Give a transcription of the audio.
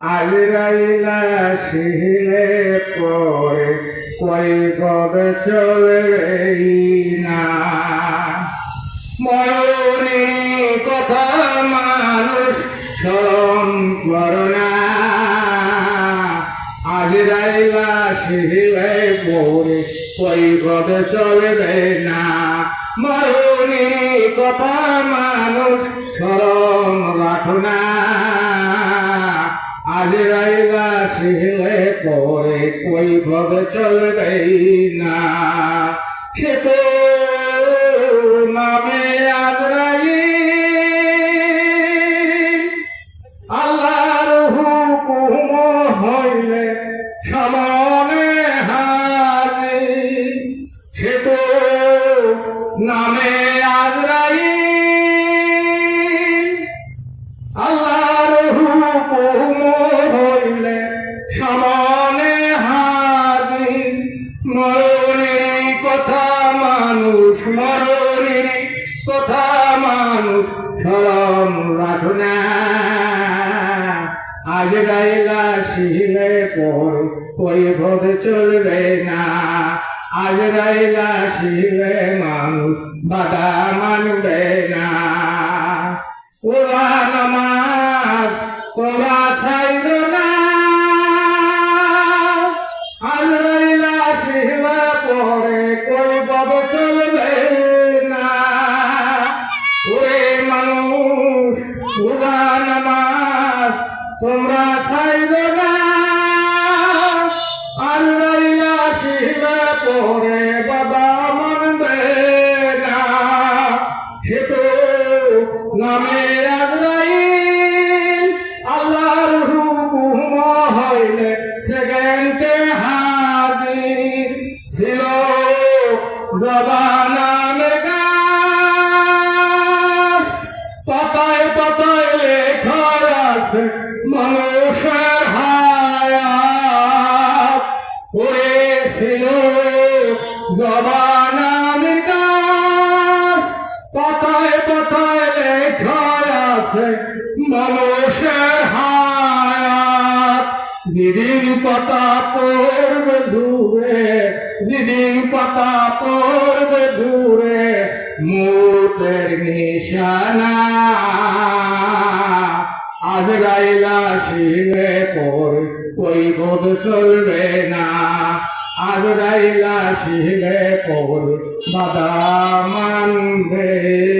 আজরাইলা শিলে পরে কই কবে চলবে না? মরণে কথা মানুষ স্মরণ করোনা আজরাইলা শিলে পরে কই কবে চলবে না? মরণে কথা মানুষ স্মরণ না। শিলে পরে কই ভাবে চলবে না। সে তো নামে আজরাই আল্লাহর হুকুম হইলে সমানে হাজির। সে তো নামে সমানে হাজির। মরণের কথা মানুষ, মরণের কথা মানুষ স্মরণ রাখো না। আজ গাইলা শিলে পর কই ভবে চলবে না। আজ গাইলা শিলে মানুষ, বাধা মানবে না। ওরা নামাজ তোরা মানুষ ওরা নামাজ, তোমরা সাইল না। আল্লাহ শিলা পরে বাবা মানবে না। সে তো নামে আজরাইল, আল্লাহর হুকুম হইলে সেকেন্ডে আছে, মানুষের হায়াত। ওরে ছিল জবানামের গাছ পাতায় পাতায় আছে মানুষের হায়াত। যেদিন পাতা পড়বে ঝুরে যেদিন পাতা পড়বে মুতের নিশানা গাইলা শিলে পর কই বোধ চলবে না। আজ গাইলা শিলে পর বাদা মানবে।